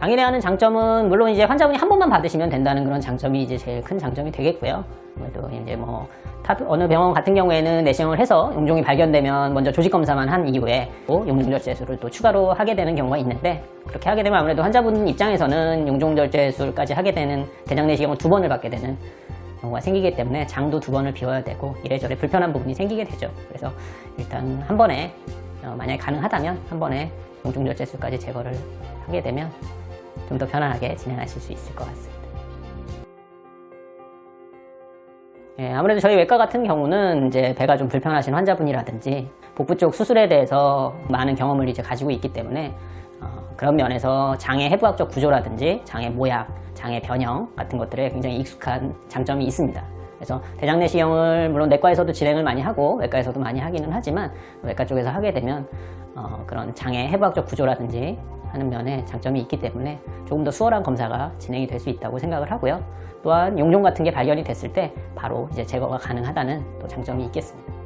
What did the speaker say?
당일에 하는 장점은 물론 이제 환자분이 한 번만 받으시면 된다는 그런 장점이 이제 제일 큰 장점이 되겠고요. 아무래도 이제 뭐 타- 어느 병원 같은 경우에는 내시경을 해서 용종이 발견되면 먼저 조직 검사만 한 이후에 또 용종절제술을 또 추가로 하게 되는 경우가 있는데 그렇게 하게 되면 아무래도 환자분 입장에서는 용종절제술까지 하게 되는 대장 내시경을 두 번을 받게 되는 경우가 생기기 때문에 장도 두 번을 비워야 되고 이래저래 불편한 부분이 생기게 되죠. 그래서 일단 한 번에 어, 만약에 가능하다면 한 번에 용종절제술까지 제거를 하게 되면 좀 더 편안하게 진행하실 수 있을 것 같습니다. 예, 아무래도 저희 외과 같은 경우는 이제 배가 좀 불편하신 환자분이라든지 복부 쪽 수술에 대해서 많은 경험을 이제 가지고 있기 때문에 어, 그런 면에서 장의 해부학적 구조라든지 장의 모양, 장의 변형 같은 것들에 굉장히 익숙한 장점이 있습니다. 그래서 대장 내시경을 물론 내과에서도 진행을 많이 하고 외과에서도 많이 하기는 하지만 외과 쪽에서 하게 되면 어, 그런 장의 해부학적 구조라든지 하는 면에 장점이 있기 때문에 조금 더 수월한 검사가 진행이 될 수 있다고 생각을 하고요. 또한 용종 같은 게 발견이 됐을 때 바로 이제 제거가 가능하다는 또 장점이 있겠습니다.